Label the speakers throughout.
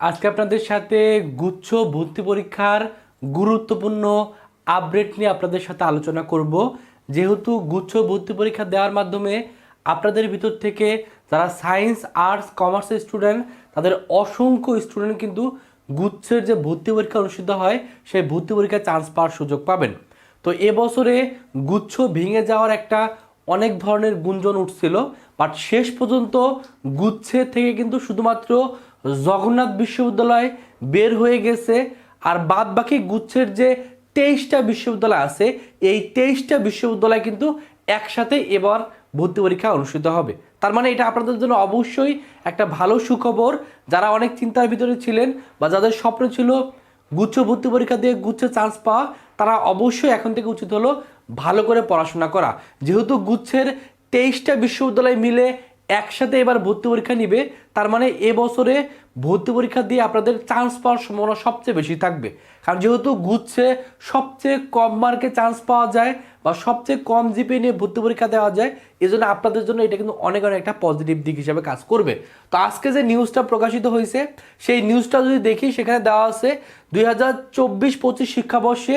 Speaker 1: আজকে আপনাদের সাথে গুচ্ছ ভর্তি পরীক্ষার গুরুত্বপূর্ণ আপডেট নিয়ে আপনাদের সাথে আলোচনা করব। যেহেতু গুচ্ছ ভর্তি পরীক্ষা দেওয়ার মাধ্যমে আপনাদের ভিতর থেকে যারা সায়েন্স আর্টস কমার্সের স্টুডেন্ট তাদের অসংখ্য স্টুডেন্ট কিন্তু গুচ্ছের যে ভর্তি পরীক্ষা অনুষ্ঠিত হয়, সেই ভর্তি পরীক্ষায় চান্স পাওয়ার সুযোগ পাবেন। তো এবছরে গুচ্ছ ভেঙে যাওয়ার একটা অনেক ধরনের গুঞ্জন উঠছিল বাট শেষ পর্যন্ত গুচ্ছে থেকে কিন্তু শুধুমাত্র জগন্নাথ বিশ্ববিদ্যালয় বের হয়ে গেছে। আর বাদ বাকি গুচ্ছের যে তেইশটা বিশ্ববিদ্যালয় আছে, এই তেইশটা বিশ্ববিদ্যালয় কিন্তু একসাথে এবার ভর্তি পরীক্ষা অনুষ্ঠিত হবে। তার মানে এটা আপনাদের জন্য অবশ্যই একটা ভালো সুখবর। যারা অনেক চিন্তার ভিতরে ছিলেন বা যাদের স্বপ্ন ছিল গুচ্ছ ভর্তি পরীক্ষা দিয়ে গুচ্ছে চান্স পাওয়া, তারা অবশ্যই এখন থেকে উচিত হলো ভালো করে পড়াশোনা করা। যেহেতু গুচ্ছের তেইশটা বিশ্ববিদ্যালয় মিলে একসাথে এবার ভর্তি পরীক্ষা নিবে তার মানে এবছরে ভর্তি পরীক্ষা দিয়ে আপনাদের চান্স পাওয়ার সম্ভাবনা সবচেয়ে বেশি থাকবে। কারণ যেহেতু গুচ্ছে সবচেয়ে কম মার্কে চান্স পাওয়া যায় বা সবচেয়ে কম জিপি নিয়ে ভর্তি পরীক্ষা দেওয়া যায় এই জন্য আপনাদের জন্য এটা কিন্তু অনেক অনেক একটা পজিটিভ দিক হিসাবে কাজ করবে। তো আজকে যে নিউজটা প্রকাশিত হয়েছে, সেই নিউজটা যদি দেখি, সেখানে দেওয়া আছে দুই হাজার চব্বিশ পঁচিশ শিক্ষাবর্ষে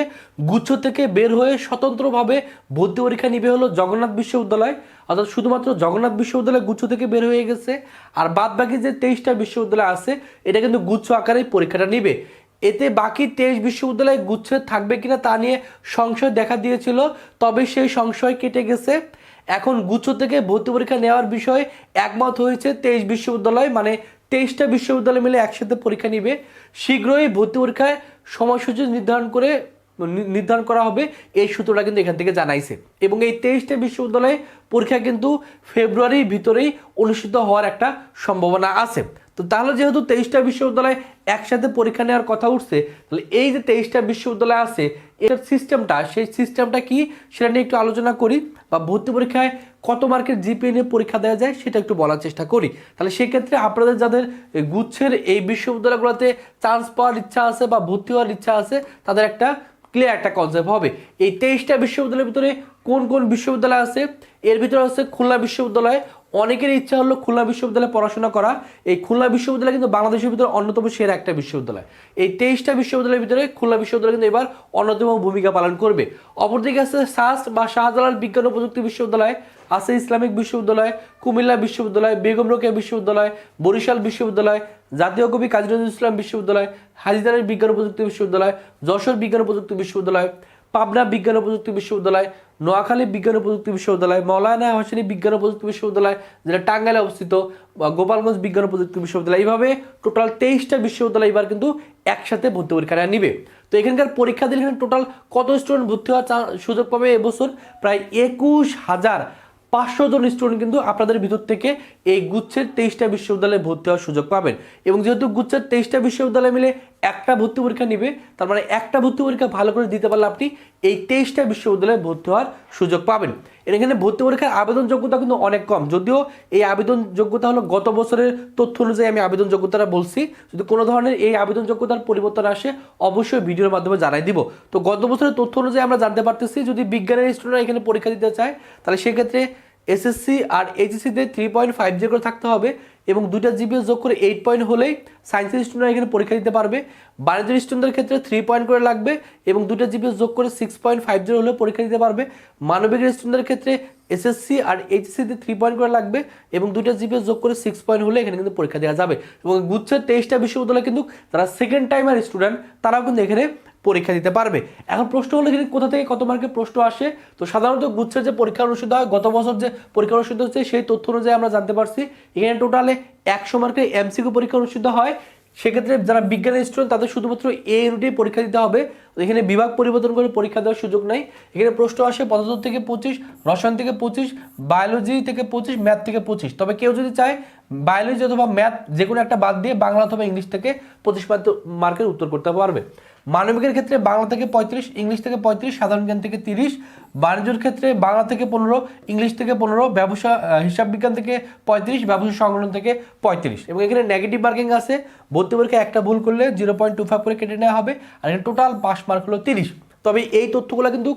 Speaker 1: গুচ্ছ থেকে বের হয়ে স্বতন্ত্রভাবে ভর্তি পরীক্ষা নিবে হলো জগন্নাথ বিশ্ববিদ্যালয়। অর্থাৎ শুধুমাত্র জগন্নাথ বিশ্ববিদ্যালয় গুচ্ছ থেকে বের হয়ে গেছে, আর বাদ যে তেইশটা বিশ্ববিদ্যালয় আছে, এটা কিন্তু গুচ্ছ আকারেই পরীক্ষাটা নিবে। এতে বাকি তেইশ বিশ্ববিদ্যালয় গুচ্ছে থাকবে কিনা তা নিয়ে সংশয় দেখা দিয়েছিল, তবে সেই সংশয় কেটে গেছে। এখন গুচ্ছ থেকে ভর্তি পরীক্ষা নেওয়ার বিষয়ে একমত হয়েছে তেইশ বিশ্ববিদ্যালয় মানে তেইশটা বিশ্ববিদ্যালয় মিলে একসাথে পরীক্ষা নিবে। শীঘ্রই ভর্তি পরীক্ষায় সময়সূচি নির্ধারণ করে নির্ধারণ করা হবে, এই সূত্রটা কিন্তু এখান থেকে জানাইছে। এবং এই তেইশটা বিশ্ববিদ্যালয়ে পরীক্ষা কিন্তু ফেব্রুয়ারির ভিতরেই অনুষ্ঠিত হওয়ার একটা সম্ভাবনা আছে। তো তাহলে যেহেতু তেইশটা বিশ্ববিদ্যালয় একসাথে পরীক্ষা নেওয়ার কথা উঠছে, তাহলে এই যে তেইশটা বিশ্ববিদ্যালয় আছে, এটার সিস্টেমটা সেই সিস্টেমটা কি সেটা নিয়ে একটু আলোচনা করি বা ভর্তি পরীক্ষায় কত মার্কের জিপিএ নিয়ে পরীক্ষা দেওয়া যায় সেটা একটু বলার চেষ্টা করি। তাহলে সেক্ষেত্রে আপনাদের যাদের গুচ্ছের এই বিশ্ববিদ্যালয়গুলোতে চান্স পাওয়ার ইচ্ছা আছে বা ভর্তি হওয়ার ইচ্ছা আছে, তাদের একটা ক্লিয়ার একটা কনসেপ্ট হবে। এই তেইশটা বিশ্ববিদ্যালয়ের ভিতরে কোন কোন বিশ্ববিদ্যালয় আছে? এর ভিতরে হচ্ছে খুলনা বিশ্ববিদ্যালয় অনেকের ইচ্ছা হলো খুলনা বিশ্ববিদ্যালয়ে পড়াশোনা করা। এই খুলনা বিশ্ববিদ্যালয় কিন্তু বাংলাদেশের ভিতরে অন্যতম সেরা একটা বিশ্ববিদ্যালয়। এই তেইশটা বিশ্ববিদ্যালয়ের ভিতরে খুলনা বিশ্ববিদ্যালয় কিন্তু এবার অন্যতম ভূমিকা পালন করবে। অপরদিকে আছে সাস্ট বা শাহজালাল বিজ্ঞান ও প্রযুক্তি বিশ্ববিদ্যালয়, আছে ইসলামিক বিশ্ববিদ্যালয়, কুমিল্লা বিশ্ববিদ্যালয়, বেগম রোকেয়া বিশ্ববিদ্যালয়, বরিশাল বিশ্ববিদ্যালয়, জাতীয় কবি কাজী নজরুল ইসলাম বিশ্ববিদ্যালয় হাজিদারের বিজ্ঞান ও প্রযুক্তি বিশ্ববিদ্যালয়, যশোর বিজ্ঞান ও প্রযুক্তি বিশ্ববিদ্যালয় পাবনা বিজ্ঞান ও প্রযুক্তি বিশ্ববিদ্যালয়, নোয়াখালী বিজ্ঞান ও প্রযুক্তি বিশ্ববিদ্যালয়, মৌলানা হোসেনী বিজ্ঞান ও প্রযুক্তি বিশ্ববিদ্যালয়, যেটা টাঙ্গাইলে অবস্থিত গোপালগঞ্জ বিজ্ঞান ও প্রযুক্তি বিশ্ববিদ্যালয়। এইভাবে টোটাল তেইশটা বিশ্ববিদ্যালয় এবার কিন্তু একসাথে ভর্তি পরীক্ষা নিবে। তো এখানকার পরীক্ষা দিলে এখানে টোটাল কত স্টুডেন্ট ভর্তি হওয়ার সুযোগ পাবে এবছর? প্রায় একুশ হাজার পাঁচশো জন স্টুডেন্ট কিন্তু আপনাদের ভিতর থেকে এই গুচ্ছের তেইশটা বিশ্ববিদ্যালয়ে ভর্তি হওয়ার সুযোগ পাবেন। এবং যেহেতু গুচ্ছের তেইশটা বিশ্ববিদ্যালয় মিলে একটা ভর্তি পরীক্ষা নিবে, তার মানে একটা ভর্তি পরীক্ষা ভালো করে দিতে পারলে আপনি এই তেইশটা বিশ্ববিদ্যালয়ে ভর্তি হওয়ার সুযোগ পাবেন। এখানে ভর্তি পরীক্ষার আবেদন যোগ্যতা কিন্তু অনেক কম। যদিও এই আবেদন যোগ্যতা হলো গত বছরের তথ্য অনুযায়ী আমি আবেদন যোগ্যতাটা বলছি। যদি কোনো ধরনের এই আবেদন যোগ্যতার পরিবর্তন আসে, অবশ্যই ভিডিওর মাধ্যমে জানাই দিব। তো গত বছরের তথ্য অনুযায়ী আমরা জানতে পারতেছি, যদি বিজ্ঞানের স্টুডেন্টরা এখানে পরীক্ষা দিতে চায়, তাহলে সেক্ষেত্রে এসএসসি আর এইচএসসিতে থ্রি পয়েন্ট ফাইভ জিরো করে থাকতে হবে। এবং দুইটা জিপিএস যোগ করে এইট পয়েন্ট হলেই সায়েন্সের স্টুডেন্টরা এখানে পরীক্ষা দিতে পারবে। বাণিজ্যের স্টুডেন্টদের ক্ষেত্রে থ্রি পয়েন্ট করে লাগবে এবং দুইটা জিপিএস যোগ করে সিক্স পয়েন্ট ফাইভ জিরো হলেও পরীক্ষা দিতে পারবে। মানবিকের স্টুডেন্টদের ক্ষেত্রে এসএসসি আর এইচএসসিতে থ্রি পয়েন্ট করে লাগবে এবং দুইটা জিপিএস যোগ করে সিক্স পয়েন্ট হলে এখানে কিন্তু পরীক্ষা দেওয়া যাবে। এবং গুচ্ছের তেইশটা বিশ্ববিদ্যালয় কিন্তু যারা সেকেন্ড টাইমার স্টুডেন্ট তারাও কিন্তু এখানে পরীক্ষা দিতে পারবে। এখন প্রশ্ন হলো এখানে কোথা থেকে কত মার্কের প্রশ্ন আসে? তো সাধারণত গুচ্ছের যে পরীক্ষা অনুষ্ঠিত হয়, গত বছর যে পরীক্ষা অনুষ্ঠিত হচ্ছে, সেই তথ্য অনুযায়ী আমরা জানতে পারছি। এখানে টোটালে একশো মার্কের এমসিকিউ পরীক্ষা অনুষ্ঠিত হয়। সেক্ষেত্রে যারা বিজ্ঞানের স্টুডেন্ট তাদের শুধুমাত্র এ ইউনিটে পরীক্ষা দিতে হবে। এখানে বিভাগ পরিবর্তন করে পরীক্ষা দেওয়ার সুযোগ নাই। এখানে প্রশ্ন আসে পদার্থ থেকে পঁচিশ, রসায়ন থেকে পঁচিশ বায়োলজি থেকে পঁচিশ ম্যাথ থেকে পঁচিশ। তবে কেউ যদি চায় বায়োলজি অথবা ম্যাথ যে কোনো একটা বাদ দিয়ে বাংলা অথবা ইংলিশ থেকে পঁচিশ মার্কের উত্তর করতে পারবে। মানবিকের ক্ষেত্রে বাংলা থেকে পঁয়ত্রিশ, ইংলিশ থেকে পঁয়ত্রিশ, সাধারণ জ্ঞান থেকে তিরিশ, বাণিজ্যের ক্ষেত্রে বাংলা থেকে পনেরো, ইংলিশ থেকে পনেরো, ব্যবসা হিসাব বিজ্ঞান থেকে পঁয়ত্রিশ, ব্যবসা সংগঠন থেকে পঁয়ত্রিশ। এবং এখানে নেগেটিভ মার্কিং আছে। ভর্তি পরীক্ষা একটা ভুল করলে জিরো পয়েন্ট টু ফাইভ করে কেটে নেওয়া হবে। আর এখানে টোটাল পাস মার্ক হলো তিরিশ। তবে এই তথ্যগুলো কিন্তু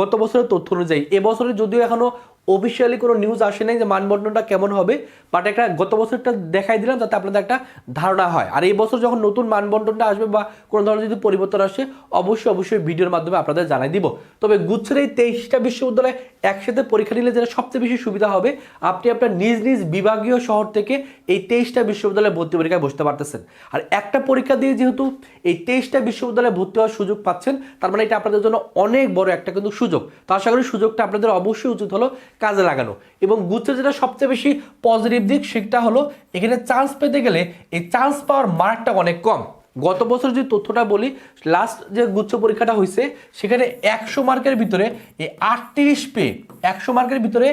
Speaker 1: গত বছরের তথ্য অনুযায়ী, এবছরে যদিও এখনও অফিসিয়ালি কোনো নিউজ আসে নাই যে মানবন্টনটা কেমন হবে বাট একটা গত বছরটা দেখাই দিলাম যাতে আপনাদের একটা ধারণা হয়। আর এই বছর যখন নতুন মানবন্টনটা আসবে বা কোনো ধরনের যদি পরিবর্তন আসে, অবশ্যই অবশ্যই ভিডিওর মাধ্যমে আপনাদের জানাই দিব। তবে গুচ্ছের এই তেইশটা বিশ্ববিদ্যালয়ে একসাথে পরীক্ষা নিলে যেটা সবচেয়ে বেশি সুবিধা হবে, আপনি আপনার নিজ নিজ বিভাগীয় শহর থেকে এই তেইশটা বিশ্ববিদ্যালয়ে ভর্তি পরীক্ষায় বসতে পারতেছেন। আর একটা পরীক্ষা দিয়ে যেহেতু এই তেইশটা বিশ্ববিদ্যালয়ে ভর্তি হওয়ার সুযোগ পাচ্ছেন, তার মানে এটা আপনাদের জন্য অনেক বড় একটা কিন্তু সুযোগ। তো আশা করি সুযোগটা আপনাদের অবশ্যই উচিত হলো কাজে লাগানো। এবং গুচ্ছের যেটা সবচেয়ে বেশি পজিটিভ দিক, সেটা হলো এখানে চান্স পেতে গেলে এই চান্স পাওয়ার মার্কটা অনেক কম। গত বছর যে তথ্যটা বলি লাস্ট যে গুচ্ছ পরীক্ষাটা হয়েছে সেখানে একশো মার্কের ভিতরে এই আটত্রিশ পেয়ে একশো মার্কের ভিতরে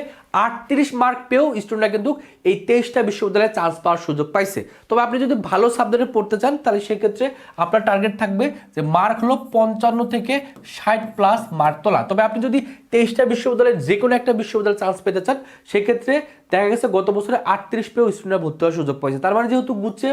Speaker 1: আটত্রিশ মার্ক পেয়েও স্টুডেন্টরা কিন্তু এই তেইশটা বিশ্ববিদ্যালয়ে চান্স পাওয়ার সুযোগ পাইছে। তবে আপনি যদি ভালো সাবজেক্টে পড়তে চান, তাহলে সেক্ষেত্রে আপনার টার্গেট থাকবে যে মার্ক হলো পঞ্চান্ন থেকে ষাট প্লাস মার্ক তোলা। তবে আপনি যদি তেইশটা বিশ্ববিদ্যালয়ে যে কোনো একটা বিশ্ববিদ্যালয়ে চান্স পেতে চান, সেক্ষেত্রে দেখা গেছে গত বছরে আটত্রিশ পেয়েও স্টুডেন্টরা ভর্তি হওয়ার সুযোগ পাইছে। তার মানে যেহেতু গুচ্ছে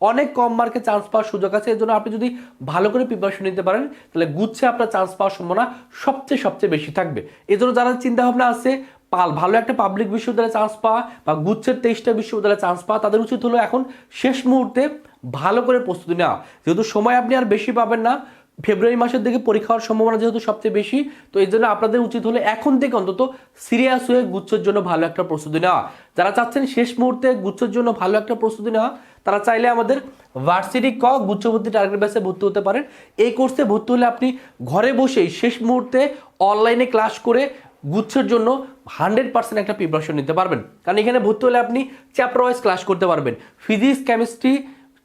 Speaker 1: অনেক কম মার্কে চান্স পাওয়ার সুযোগ আছে। এর জন্য আপনি যদি ভালো করে প্রিপারেশন নিতে পারেন, তাহলে গুচ্ছে আপনার চান্স পাওয়ার সম্ভাবনা সবচেয়ে সবচেয়ে বেশি থাকবে। এজন্য জন্য যারা চিন্তা ভাবনা আছে, পাল ভালো একটা পাবলিক বিশ্ববিদ্যালয়ে চান্স পাওয়া বা গুচ্ছের তেইশটা বিশ্ববিদ্যালয়ে চান্স পাওয়া, তাদের উচিত হলো এখন শেষ মুহূর্তে ভালো করে প্রস্তুতি নেওয়া। যেহেতু সময় আপনি আর বেশি পাবেন না ফেব্রুয়ারি মাসের দিকে পরীক্ষা হওয়ার সম্ভাবনা যেহেতু সবচেয়ে বেশি, তো এই জন্য আপনাদের উচিত হলে এখন থেকে অন্তত সিরিয়াস হয়ে গুচ্ছর জন্য ভালো একটা প্রস্তুতি নেওয়া। যারা চাচ্ছেন শেষ মুহূর্তে গুচ্ছের জন্য ভালো একটা প্রস্তুতি নেওয়া, তারা চাইলে আমাদের ভার্সিটি ক গুচ্ছভর্তি টার্গেট বেসে ভর্তি হতে পারেন। এই কোর্সে ভর্তি হলে আপনি ঘরে বসেই শেষ মুহূর্তে অনলাইনে ক্লাস করে গুচ্ছের জন্য হান্ড্রেড পার্সেন্ট একটা প্রিপারেশন নিতে পারবেন। কারণ এখানে ভর্তি হলে আপনি চ্যাপ্টার ওয়াইজ ক্লাস করতে পারবেন। ফিজিক্স কেমিস্ট্রি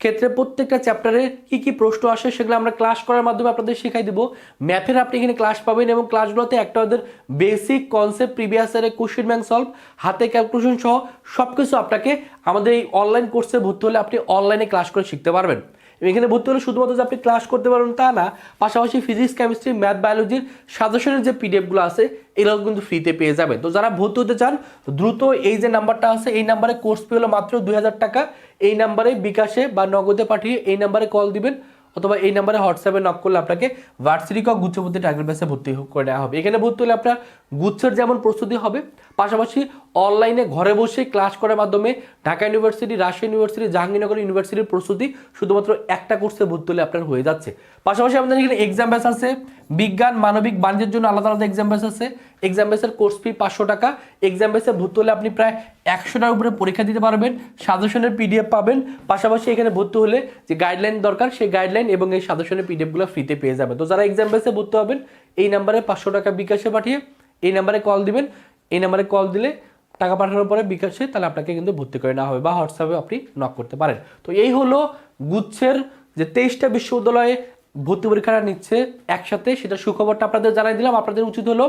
Speaker 1: ক্ষেত্রে প্রত্যেকটা চ্যাপ্টারে কি কি প্রশ্ন আসে সেগুলো আমরা ক্লাস করার মাধ্যমে আপনাদের শেখাই দেবো। ম্যাথের আপনি এখানে ক্লাস পাবেন এবং ক্লাসগুলোতে একটা ওদের বেসিক কনসেপ্ট প্রিভিয়াস ইয়ারের কোশ্চেন ব্যাংক সলভ হাতে ক্যালকুলেশন সহ সব কিছু আপনাকে আমাদের এই অনলাইন কোর্সে ভর্তি হলে আপনি অনলাইনে ক্লাস করে শিখতে পারবেন। এখানে ভর্তি হলে শুধুমাত্র যে আপনি ক্লাস করতে পারবেন তা না, পাশাপাশি ফিজিক্স কেমিস্ট্রি ম্যাথ বায়োলজির সাজেশনের যে পিডিএফগুলো আছে, এগুলো কিন্তু ফ্রিতে পেয়ে যাবেন। তো যারা ভর্তি হতে চান, দ্রুত এই যে নাম্বারটা আছে, এই নাম্বারে কোর্স পেয়ে হলো মাত্র দুই হাজার টাকা, এই নাম্বারে বিকাশে বা নগদে পাঠিয়ে এই নাম্বারে কল দিবেন। অথবা এই নাম্বারে হোয়াটসঅ্যাপে নক করলে আপনাকে ভার্সিটি কক গুচ্ছভর্তি টার্গেট বেসে ভর্তি করে নেওয়া হবে। এখানে ভর্তি হলে আপনার গুচ্ছের যেমন প্রস্তুতি হবে, পাশাপাশি অনলাইনে ঘরে বসে ক্লাস করার মাধ্যমে ঢাকা ইউনিভার্সিটি রাজশাহী ইউনিভার্সিটি জাহাঙ্গীরনগর ইউনিভার্সিটির প্রস্তুতি শুধুমাত্র একটা কোর্সে ভর্তি হলে আপনার হয়ে যাচ্ছে। পাশাপাশি আমাদের এখানে এক্সাম ব্যাস আছে, বিজ্ঞান, মানবিক, বাণিজ্যের জন্য আলাদা আলাদা এক্সাম ব্যাস আছে। এক্সাম ব্যাসের কোর্স ফি পাঁচশো টাকা। এক্সাম ব্যাসে ভর্তি হলে আপনি প্রায় একশোটার উপরে পরীক্ষা দিতে পারবেন, সাজেশনের পিডিএফ পাবেন। পাশাপাশি এখানে ভর্তি হলে যে গাইডলাইন দরকার, সেই গাইডলাইন এবং এই সাজেশনের পিডিএফগুলো ফ্রিতে পেয়ে যাবেন। তো যারা এক্সাম ব্যাসে ভর্তি হবেন, এই নাম্বারে পাঁচশো টাকা বিকাশে পাঠিয়ে এই নাম্বারে কল দিবেন। এই নাম্বারে কল দিলে টাকা পাঠানোর পরে বিকাশে তাহলে আপনাকে কিন্তু ভর্তি করে নেওয়া হবে বা হোয়াটসঅ্যাপে আপনি নক করতে পারেন। তো এই হলো গুচ্ছের যে তেইশটা বিশ্ববিদ্যালয়ে ভর্তি পরীক্ষাটা নিচ্ছে একসাথে। সেটা সুখবরটা আপনাদের জানাই দিলাম। আপনাদের উচিত হলো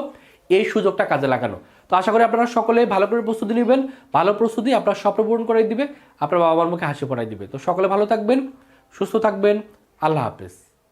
Speaker 1: এই সুযোগটা কাজে লাগানো। তো আশা করি আপনারা সকলে ভালো করে প্রস্তুতি নেবেন, ভালো প্রস্তুতি আপনার স্বপ্ন পূরণ করাই দিবে, আপনার বাবা মার মুখে হাসি পড়াই দিবে। তো সকলে ভালো থাকবেন, সুস্থ থাকবেন, আল্লাহ হাফেজ।